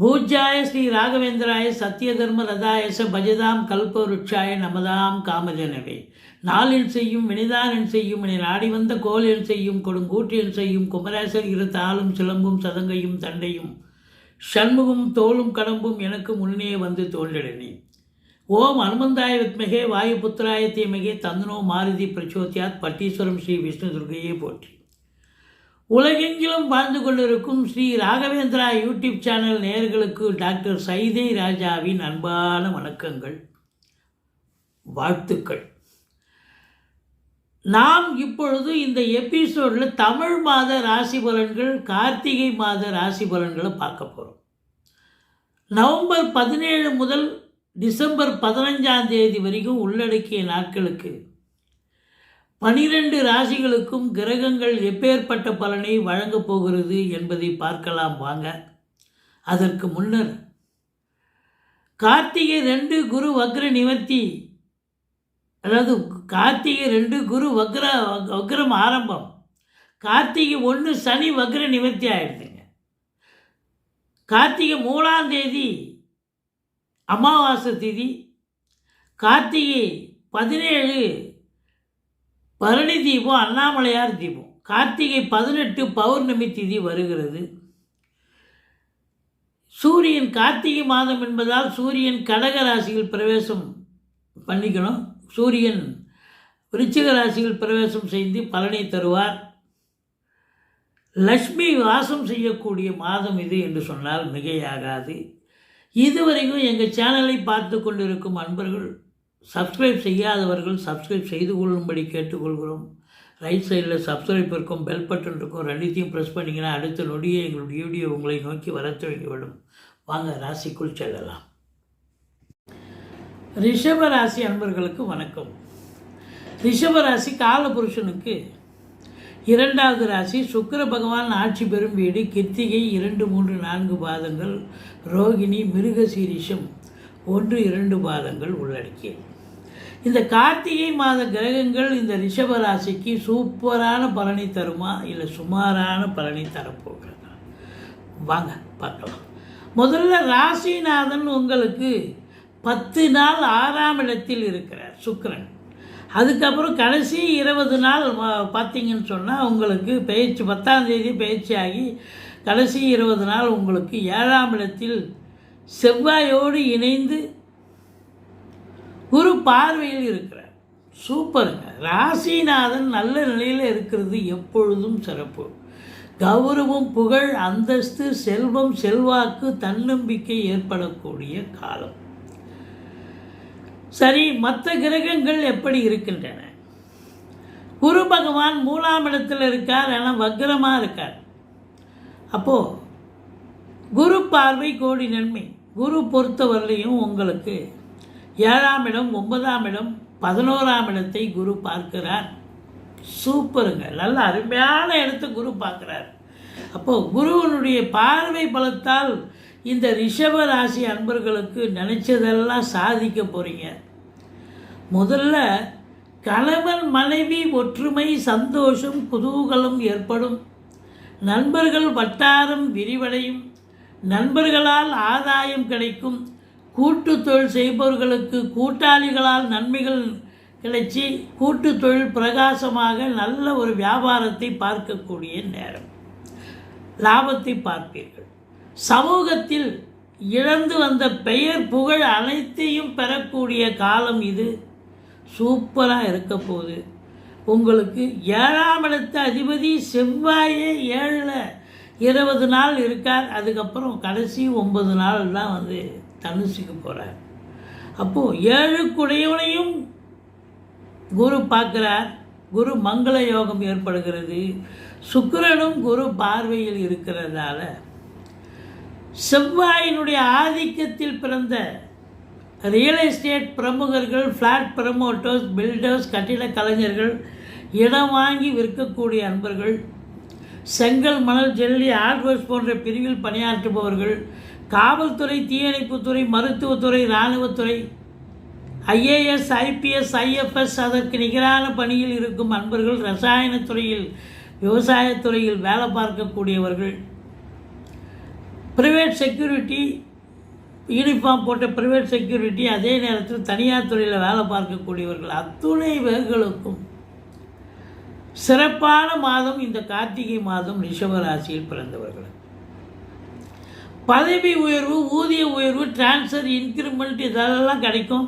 பூஜ்யாய ஸ்ரீ ராகவேந்திராய சத்யதர்ம ரதாயச பஜதாம் கல்பவருட்சாய நமதாம் காமஜனவே. நாளில் செய்யும் வினிதானில் செய்யும் என நாடி வந்த கோலில் செய்யும் கொடுங்கூற்றில் செய்யும் குமரேசர் இரு தாளும் சிலம்பும் சதங்கையும் தண்டையும். ஷண்முகம் தோளும் கடம்பும் எனக்கு முன்னே வந்து தோன்றினே ஓம் அனுமந்தாய வித்மகே வாயுபுத்திராய தீமகே தந்தனோ மாருதி பிரச்சோத்தியாத் பட்டீஸ்வரம் ஸ்ரீ விஷ்ணு துர்கையே போற்றி. உலகெங்கிலும் வாழ்ந்து கொண்டிருக்கும் ஸ்ரீ ராகவேந்திரா யூடியூப் சேனல் நேயர்களுக்கு டாக்டர் சைதை ராஜாவின் அன்பான வணக்கங்கள். வாழ்த்துக்கள். நாம் இப்பொழுது இந்த எபிசோடில் தமிழ் மாத ராசி பலன்கள் கார்த்திகை மாத ராசி பலன்களை பார்க்க போகிறோம் நவம்பர் பதினேழு முதல் டிசம்பர் பதினஞ்சாம் தேதி வரைக்கும் உள்ளடக்கிய நாட்களுக்கு பனிரெண்டு ராசிகளுக்கும் கிரகங்கள் எப்பேற்பட்ட பலனை வழங்கப் போகிறது என்பதை பார்க்கலாம் வாங்க. அதற்கு முன்னர் கார்த்திகை ரெண்டு குரு வக்ர நிவர்த்தி அதாவது கார்த்திகை ரெண்டு குரு வக்ர வக்ரம் ஆரம்பம். கார்த்திகை ஒன்று சனி வக்ர நிவர்த்தி ஆயிடுதுங்க. கார்த்திகை மூணாம் தேதி அமாவாசை திதி கார்த்திகை பதினேழு பரணி தீபம் அண்ணாமலையார் தீபம். கார்த்திகை பதினெட்டு பௌர்ணமி திதி வருகிறது. சூரியன் கார்த்திகை மாதம் என்பதால் சூரியன் கடக ராசியில் பிரவேசம் பண்ணிக்கணும். சூரியன் விருச்சிக ராசியில் பிரவேசம் செய்து பலனை தருவார். லக்ஷ்மி வாசம் செய்யக்கூடிய மாதம் இது என்று சொன்னால் மிகையாகாது. இதுவரைக்கும் எங்கள் சேனலை பார்த்து கொண்டிருக்கும் அன்பர்கள் சப்ஸ்கிரைப் செய்யாதவர்கள் சப்ஸ்கிரைப் செய்து கொள்ளும்படி கேட்டுக்கொள்கிறோம். ரைட் சைடில் சப்ஸ்கிரைப் இருக்கும் பெல் பட்டன் இருக்கும் ரெண்டுத்தையும் ப்ரெஸ் பண்ணிங்கன்னா அடுத்த நொடியே எங்களுடைய வீடியோ உங்களை நோக்கி வர தொடங்கிவிடும். வாங்க ராசிக்குள் செல்லலாம். ரிஷப ராசி அன்பர்களுக்கு வணக்கம். ரிஷப ராசி காலபுருஷனுக்கு இரண்டாவது ராசி சுக்கர பகவான் ஆட்சி பெறும் வீடு கிருத்திகை இரண்டு மூன்று நான்கு பாதங்கள் ரோகிணி மிருகசீரிஷம் ஒன்று இரண்டு பாதங்கள் உள்ளடக்கியது. இந்த கார்த்திகை மாத கிரகங்கள் இந்த ரிஷப ராசிக்கு சூப்பரான பலனை தருமா? இல்லை சுமாரான பலனை தரப்போகிறதா? வாங்க பார்க்கலாம். முதல்ல ராசிநாதன் உங்களுக்கு பத்து நாள் ஆறாம் இடத்தில் இருக்கிறார் சுக்கரன். அதுக்கப்புறம் கடைசி இருபது நாள் பார்த்தீங்கன்னு சொன்னால் உங்களுக்கு பயிற்சி பத்தாம் தேதி பயிற்சி ஆகி கடைசி இருபது நாள் உங்களுக்கு ஏழாம் இடத்தில் செவ்வாயோடு இணைந்து குரு பார்வையில் இருக்கிறார். சூப்பருங்க. ராசிநாதன் நல்ல நிலையில் இருக்கிறது எப்பொழுதும் சிறப்பு. கௌரவம் புகழ் அந்தஸ்து செல்வம் செல்வாக்கு தன்னம்பிக்கை ஏற்படக்கூடிய காலம். சரி மற்ற கிரகங்கள் எப்படி இருக்கின்றன? குரு பகவான் மூணாம் இடத்தில் இருக்கார் ஆனால் வக்ரமாக இருக்கார். அப்போது குரு பார்வை கோடி நன்மை. குரு பொறுத்தவரையிலையும் உங்களுக்கு ஏழாம் இடம் ஒன்பதாம் இடம் பதினோராம் இடத்தை குரு பார்க்கிறார். சூப்பருங்க. நல்ல அருமையான இடத்தை குரு பார்க்குறார். அப்போது குருவனுடைய பார்வை பலத்தால் இந்த ரிஷப ராசி அன்பர்களுக்கு நினச்சதெல்லாம் சாதிக்க போகிறீங்க முதல்ல கணவன் மனைவி ஒற்றுமை சந்தோஷம் குதூகலம் ஏற்படும். நண்பர்கள் வட்டாரம் விரிவடையும். நண்பர்களால் ஆதாயம் கிடைக்கும். கூட்டு தொழில் செய்பவர்களுக்கு கூட்டாளிகளால் நன்மைகள் கிடைச்சி கூட்டு தொழில் பிரகாசமாக நல்ல ஒரு வியாபாரத்தை பார்க்கக்கூடிய நேரம். லாபத்தை பார்ப்பீர்கள். சமூகத்தில் இழந்து வந்த பெயர் புகழ் அனைத்தையும் பெறக்கூடிய காலம் இது. சூப்பராக இருக்க போகுது. உங்களுக்கு ஏழாம் இடத்து அதிபதி செவ்வாயே ஏழில் இருபது நாள் இருக்கார். அதுக்கப்புறம் கடைசி ஒன்பது நாள் தான் வந்து தனுசுக்கு போகிறார் அப்போது ஏழுக்குடையவனையும் குரு பார்க்குறார். குரு மங்கள யோகம் ஏற்படுகிறது. சுக்கிரனும் குரு பார்வையில் இருக்கிறதால செவ்வாயினுடைய ஆதிக்கத்தில் பிறந்த ரியல் எஸ்டேட் பிரமுகர்கள் ஃப்ளாட் ப்ரமோட்டர்ஸ் பில்டர்ஸ் கட்டிட கலைஞர்கள் இடம் வாங்கி விற்கக்கூடிய அன்பர்கள் செங்கல் மணல் ஜெல்லி ஆட்வர்ஸ் போன்ற பிரிவில் பணியாற்றுபவர்கள் காவல்துறை தீயணைப்புத்துறை மருத்துவத்துறை இராணுவத்துறை ஐஏஎஸ் ஐபிஎஸ் ஐஎஃப்எஸ் அதற்கு நிகரான பணியில் இருக்கும் அன்பர்கள் ரசாயனத் துறையில் விவசாயத்துறையில் வேலை பார்க்கக்கூடியவர்கள். ப்ரைவேட் செக்யூரிட்டி யூனிஃபார்ம் போட்ட ப்ரைவேட் செக்யூரிட்டி அதே நேரத்தில் தனியார் துறையில் வேலை பார்க்கக்கூடியவர்கள். அத்துணை வேர்களுக்கும் சிறப்பான மாதம் இந்த கார்த்திகை மாதம் ரிஷபராசியில் பிறந்தவர்கள் பதவி உயர்வு ஊதிய உயர்வு டிரான்ஸ்ஃபர் இன்க்ரிமெண்ட் இதெல்லாம் கிடைக்கும்.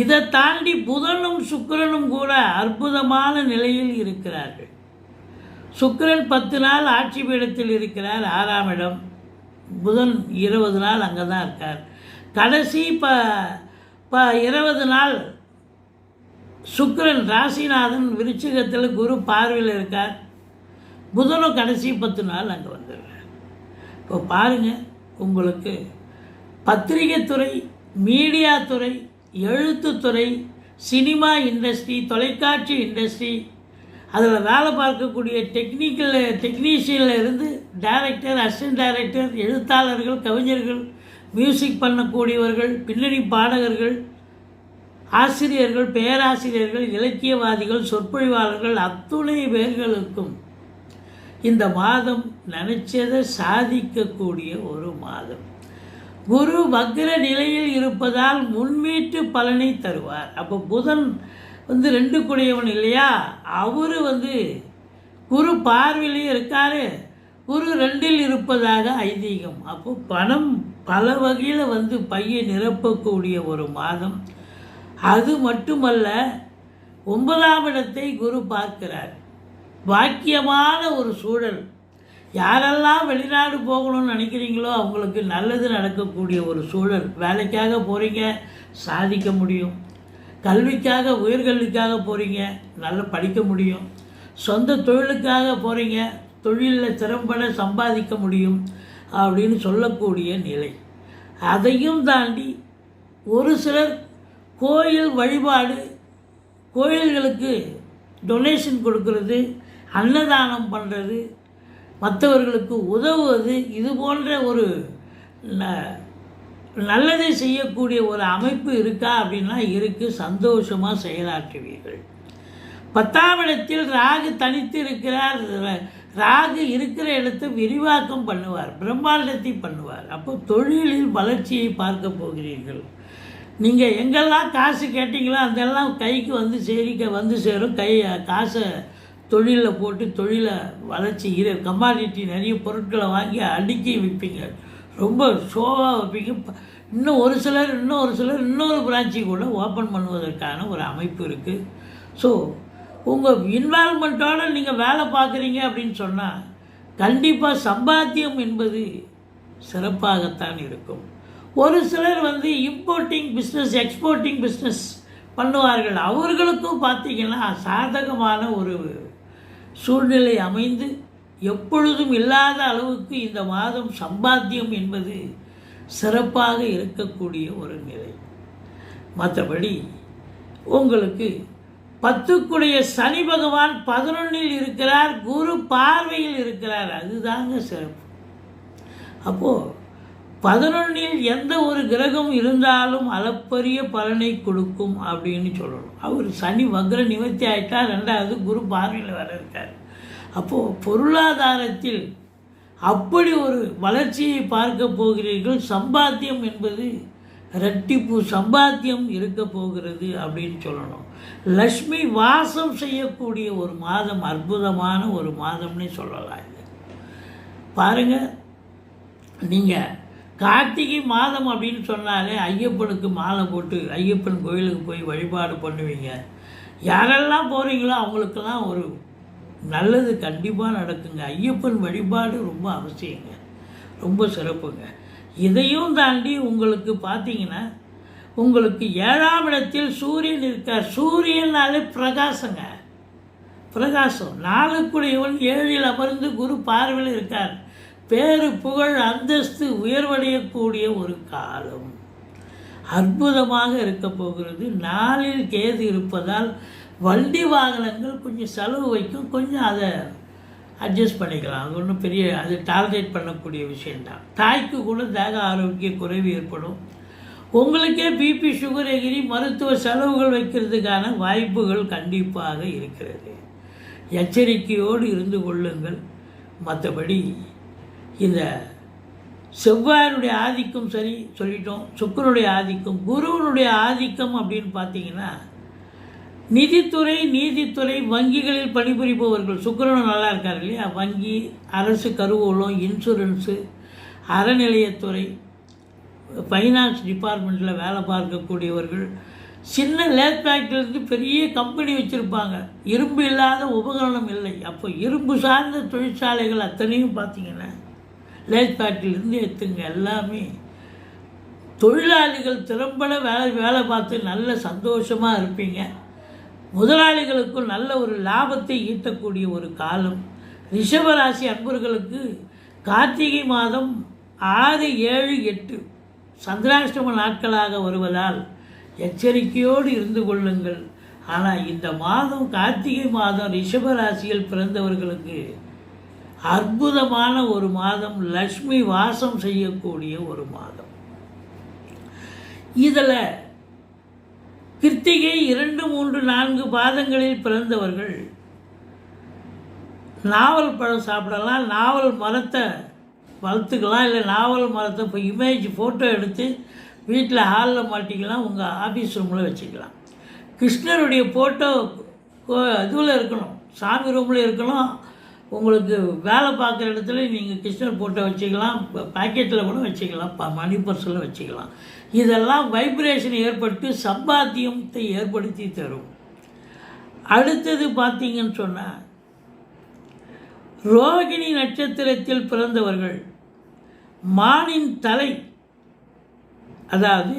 இதை தாண்டி புதனும் சுக்கரனும் கூட அற்புதமான நிலையில் இருக்கிறார்கள். சுக்கரன் பத்து நாள் ஆட்சி பீடத்தில் இருக்கிறார் ஆறாம் இடம். புதன் இருபது நாள் அங்கே தான் இருக்கார். கடைசி ப ப இருபது நாள் சுக்கரன் ராசிநாதன் விருச்சிகத்தில் குரு பார்வையில் இருக்கார். புதனும் கடைசி பத்து நாள் அங்கே வந்துடுறார். இப்போ பாருங்கள் உங்களுக்கு பத்திரிகை துறை மீடியா துறை எழுத்துத்துறை சினிமா இண்டஸ்ட்ரி தொலைக்காட்சி இண்டஸ்ட்ரி அதில் வேலை பார்க்கக்கூடிய டெக்னிக்கல் டெக்னீஷியனில் இருந்து டைரக்டர் அசிஸ்டன்ட் டைரக்டர் எழுத்தாளர்கள் கவிஞர்கள் மியூசிக் பண்ணக்கூடியவர்கள் பின்னணி பாடகர்கள் ஆசிரியர்கள் பேராசிரியர்கள் இலக்கியவாதிகள் சொற்பொழிவாளர்கள் அத்துணை பேர்களுக்கும் இந்த மாதம் நினைச்சதை சாதிக்கக்கூடிய ஒரு மாதம். குரு வக்ர நிலையில் இருப்பதால் முன்வீட்டு பலனை தருவார். அப்போ புதன் வந்து ரெண்டு குடையவன் இல்லையா? அவர் வந்து குரு பார்வையிலையும் இருக்காரு. குரு ரெண்டில் இருப்பதாக ஐதீகம். அப்போ பணம் பல வகையில் வந்து பையை நிரப்பக்கூடிய ஒரு மாதம். அது மட்டுமல்ல ஒன்பதாம் இடத்தை குரு பார்க்கிறார். பாக்கியமான ஒரு சூழல். யாரெல்லாம் வெளிநாடு போகணும்னு நினைக்கிறீங்களோ அவங்களுக்கு நல்லது நடக்கக்கூடிய ஒரு சூழல். வேலைக்காக போகிறீங்க சாதிக்க முடியும். கல்விக்காக உயர்கல்விக்காக போகிறீங்க நல்லா படிக்க முடியும். சொந்த தொழிலுக்காக போகிறீங்க தொழிலில் திறம்பட சம்பாதிக்க முடியும் அப்படின்னு சொல்லக்கூடிய நிலை. அதையும் தாண்டி ஒரு சிலர் கோயில் வழிபாடு கோயில்களுக்கு டொனேஷன் கொடுக்கறது அன்னதானம் பண்ணுறது மற்றவர்களுக்கு உதவுவது இது போன்ற ஒரு ந- நல்லதை செய்யக்கூடிய ஒரு அமைப்பு இருக்கா அப்படின்னா இருக்குது சந்தோஷமாக செயலாற்றுவீர்கள். பத்தாம் இடத்தில் ராகு தனித்து இருக்கிறார் ராகு இருக்கிற இடத்தை விரிவாக்கம் பண்ணுவார் பிரம்மாண்டத்தை பண்ணுவார். அப்போ தொழிலில் வளர்ச்சியை பார்க்க போகிறீர்கள். நீங்கள் எங்கெல்லாம் காசு கேட்டீங்களோ அதெல்லாம் கைக்கு வந்து சேரிக்க வந்து சேரும். கை காசை தொழிலில் போட்டு தொழிலை வளர்ச்சி இரு. கமாடிட்டி நிறைய பொருட்களை வாங்கி அடுக்கி விற்பீங்க ரொம்ப ஷோவாக வைப்பீங்க. இன்னும் ஒரு சிலர் இன்னும் ஒரு சிலர் இன்னொரு பிரான்ச்சி கூட ஓப்பன் பண்ணுவதற்கான ஒரு அமைப்பு இருக்குது ஸோ உங்கள் இன்வால்மெண்ட்டோடு நீங்கள் வேலை பார்க்குறீங்க அப்படின்னு சொன்னால் கண்டிப்பாக சம்பாத்தியம் என்பது சிறப்பாகத்தான் இருக்கும். ஒரு சிலர் வந்து இம்போர்ட்டிங் பிஸ்னஸ் எக்ஸ்போர்ட்டிங் பிஸ்னஸ் பண்ணுவார்கள். அவர்களுக்கும் பார்த்தீங்கன்னா சாதகமான ஒரு சூழ்நிலை அமைந்து எப்பொழுதும் இல்லாத அளவுக்கு இந்த மாதம் சம்பாத்தியம் என்பது சிறப்பாக இருக்கக்கூடிய ஒரு நிலை. மற்றபடி உங்களுக்கு பத்துக்குடைய சனி பகவான் பதினொன்னில் இருக்கிறார் குரு பார்வையில் இருக்கிறார் அதுதாங்க சிறப்பு. அப்போது பதினொன்னில் எந்த ஒரு கிரகம் இருந்தாலும் அளப்பரிய பலனை கொடுக்கும் அப்படின்னு சொல்லணும். அவர் சனி வக்ர நிவர்த்தி ஆயிட்டா ரெண்டாவது குரு பார்வையில் வர இருக்கார். அப்போது பொருளாதாரத்தில் அப்படி ஒரு வளர்ச்சியை பார்க்க போகிறீர்கள். சம்பாத்தியம் என்பது ரெட்டிப்பு சம்பாத்தியம் இருக்க போகிறது அப்படின்னு சொல்லணும். லக்ஷ்மி வாசம் செய்யக்கூடிய ஒரு மாதம் அற்புதமான ஒரு மாதம்னே சொல்லலாம் இது. பாருங்கள் நீங்கள் கார்த்திகை மாதம் அப்படின்னு சொன்னாலே ஐயப்பனுக்கு மாலை போட்டு ஐயப்பன் கோயிலுக்கு போய் வழிபாடு பண்ணுவீங்க. யாரெல்லாம் போகிறீங்களோ அவங்களுக்கெல்லாம் ஒரு நல்லது கண்டிப்பாக நடக்குங்க. ஐயப்பன் வழிபாடு ரொம்ப அவசியங்க. ரொம்ப சிறப்புங்க. இதையும் தாண்டி உங்களுக்கு பார்த்தீங்கன்னா உங்களுக்கு ஏழாம் இடத்தில் சூரியன் இருக்கார். சூரியனாலே பிரகாசங்க. பிரகாசம். நாளுக்குடையவன் ஏழில் அமர்ந்து குரு பார்வையில் இருக்கார். பேரு புகழ் அந்தஸ்து உயர்வடையக்கூடிய ஒரு காலம். அற்புதமாக இருக்க போகிறது. நாளில் கேது இருப்பதால் வண்டி வாகனங்கள் கொஞ்சம் செலவு வைக்கும். கொஞ்சம் அதை அட்ஜஸ்ட் பண்ணிக்கலாம். அது ஒன்றும் பெரிய அது டார்கெட் பண்ணக்கூடிய விஷயம்தான். தாய்க்கு கூட தேக ஆரோக்கிய குறைவு ஏற்படும். உங்களுக்கே பிபி சுகர் எகிரி மருத்துவ செலவுகள் வைக்கிறதுக்கான வாய்ப்புகள் கண்டிப்பாக இருக்கிறது. எச்சரிக்கையோடு இருந்து கொள்ளுங்கள். மற்றபடி இந்த செவ்வாயினுடைய ஆதிக்கம் சரி சொல்லிட்டோம் சுக்கரனுடைய ஆதிக்கம் குருவனுடைய ஆதிக்கம் அப்படின்னு பார்த்தீங்கன்னா நிதித்துறை நீதித்துறை வங்கிகளில் பணிபுரிபவர்கள் சுக்கரனும் நல்லா இருக்கார் இல்லையா? வங்கி அரசு கருவூலம் இன்சூரன்ஸு அறநிலையத்துறை ஃபைனான்ஸ் டிபார்ட்மெண்ட்டில் வேலை பார்க்கக்கூடியவர்கள் சின்ன லேத் ஃபேக்ட்ரிலேருந்து பெரிய கம்பெனி வச்சுருப்பாங்க. இரும்பு இல்லாத உபகரணம் இல்லை. அப்போ இரும்பு சார்ந்த தொழிற்சாலைகள் அத்தனையும் பார்த்தீங்கன்னா லேத் எடுத்துங்க. எல்லாமே தொழிலாளிகள் திறம்பட வேலை வேலை பார்த்து நல்ல சந்தோஷமாக இருப்பீங்க. முதலாளிகளுக்கும் நல்ல ஒரு லாபத்தை ஈட்டக்கூடிய ஒரு காலம். ரிஷபராசி அன்பர்களுக்கு கார்த்திகை மாதம் ஆறு ஏழு எட்டு சந்திராஷ்டம நாட்களாக வருவதால் எச்சரிக்கையோடு இருந்து கொள்ளுங்கள். ஆனால் இந்த மாதம் கார்த்திகை மாதம் ரிஷபராசியில் பிறந்தவர்களுக்கு அற்புதமான ஒரு மாதம் லக்ஷ்மி வாசம் செய்யக்கூடிய ஒரு மாதம். இதில் கிருத்திகை இரண்டு மூன்று நான்கு பாதங்களில் பிறந்தவர்கள் நாவல் பழம் சாப்பிடலாம் நாவல் மரத்தை வளர்த்துக்கலாம் இல்லை நாவல் மரத்தை இப்போ இமேஜ் ஃபோட்டோ எடுத்து வீட்டில் ஹாலில் மாட்டிக்கலாம் உங்கள் ஆஃபீஸ் ரூமில் வச்சுக்கலாம். கிருஷ்ணருடைய ஃபோட்டோ இதுவில் இருக்கணும் சாமி ரூமில் இருக்கணும் உங்களுக்கு வேலை பார்க்குற இடத்துல நீங்கள் கிருஷ்ணர் போட்டோ வச்சுக்கலாம் பாக்கெட்டில் கூட வச்சுக்கலாம் ப மணி பர்ஸில் வச்சுக்கலாம். இதெல்லாம் வைப்ரேஷன் ஏற்பட்டு சம்பாத்தியத்தை ஏற்படுத்தி தரும். அடுத்தது பார்த்தீங்கன்னு சொன்னால் ரோகிணி நட்சத்திரத்தில் பிறந்தவர்கள் மானின் தலை அதாவது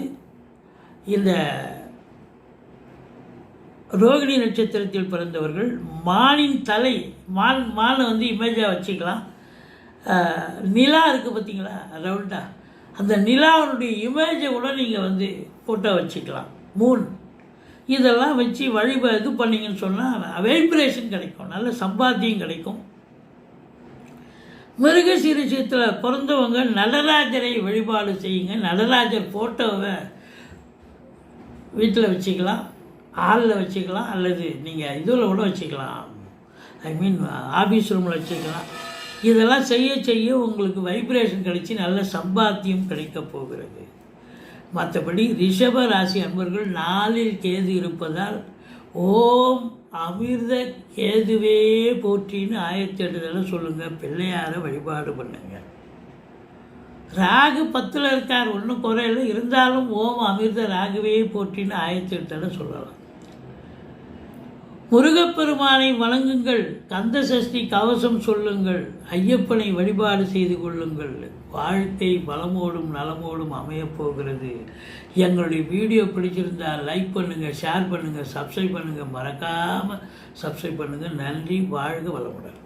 இந்த ரோகிணி நட்சத்திரத்தில் பிறந்தவர்கள் மானின் தலை மான் மானை வந்து இமேஜாக வச்சுக்கலாம். நிலா இருக்குது பார்த்தீங்களா ரவுண்டாக அந்த நிலாவினுடைய இமேஜை கூட நீங்கள் வந்து ஃபோட்டோ வச்சுக்கலாம். மூன் இதெல்லாம் வச்சு வழிப இது பண்ணீங்கன்னு சொன்னால் வைப்ரேஷன் கிடைக்கும். நல்ல சம்பாத்தியம் கிடைக்கும். மிருக மிருகசீரிஷத்தில் பிறந்தவங்க நடராஜரை வழிபாடு செய்யுங்க. நடராஜர் ஃபோட்டோவை வீட்டில் வச்சுக்கலாம். ஹாலில் வச்சுக்கலாம் அல்லது நீங்கள் இதில் கூட வச்சுக்கலாம். ஐ மீன் ஆஃபீஸ் ரூமில் வச்சுக்கலாம். இதெல்லாம் செய்ய செய்ய உங்களுக்கு வைப்ரேஷன் கிடைச்சி நல்ல சம்பாத்தியம் கிடைக்க போகிறது. மற்றபடி ரிஷப ராசி அன்பர்கள் நாளில் கேது இருப்பதால் ஓம் அமிர்த கேதுவே போற்றின்னு ஆயிரத்தி எட்டு தடவை சொல்லுங்கள் பிள்ளையாரை வழிபாடு பண்ணுங்க. ராகு பத்தில் இருக்கார் ஒன்றும் குறையில இருந்தாலும் ஓம் அமிர்த ராகுவே போற்றின்னு ஆயிரத்தி எட்டு தடவை சொல்லலாம். முருகப்பெருமானை வணங்குங்கள் கந்த சஷ்டி கவசம் சொல்லுங்கள் ஐயப்பனை வழிபாடு செய்து கொள்ளுங்கள். வாழ்க்கை பலமோடும் நலமோடும் அமையப்போகிறது எங்களுடைய வீடியோ பிடிச்சிருந்தால் லைக் பண்ணுங்கள் ஷேர் பண்ணுங்கள் சப்ஸ்கிரைப் பண்ணுங்கள் மறக்காமல் சப்ஸ்கிரைப் பண்ணுங்கள் நன்றி வாழ்க வளமுடன்.